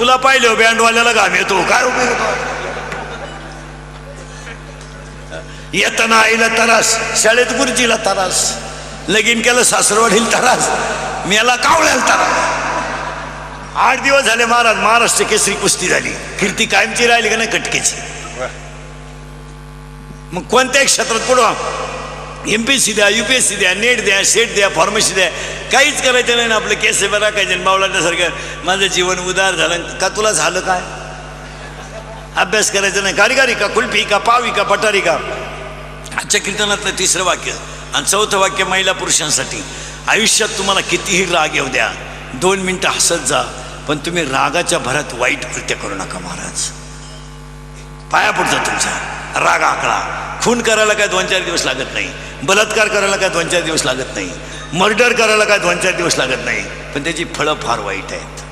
तुला पाहिलं बँडवाल्याला घाम येतो. काय उपयोग येताना आईला तरास शाळेत गुरुजीला तरास लगीन केलं सासरवाडीला तरास मेला कावळ्याला तरास. आठ दिवस झाले महाराज महाराष्ट्र केसरी कुस्ती झाली. कीर्ती कायमची राहिली का नाही कटकेची? मग कोणत्याही क्षेत्रात पुढं एम पी एस सी द्या यू पी एस सी द्या नेट द्या सेट द्या फार्मसी द्या. काहीच करायचं नाही ना आपलं केस बरा काय मावळासारखं माझं जीवन उदार झालं. का तुला झालं काय? अभ्यास करायचा नाही. कारिगारी का कुल्फी का पावी का पटारी का? आजच्या कीर्तनातलं तिसरं वाक्य आणि चौथं वाक्य महिला पुरुषांसाठी. आयुष्यात तुम्हाला कितीही राग येऊ द्या. दोन मिनटं हसत जा. पण तुम्ही रागाच्या भरात वाईट कृत्य करू नका महाराज. पाया पडतो तुमचा. राग आकळा खून करायला काय दोन चार दिवस लागत नाही. बलात्कार करायला काय दोन चार दिवस लागत नाही. मर्डर करायला काय दोन चार दिवस लागत नाही. पण त्याची फळं फार वाईट आहेत.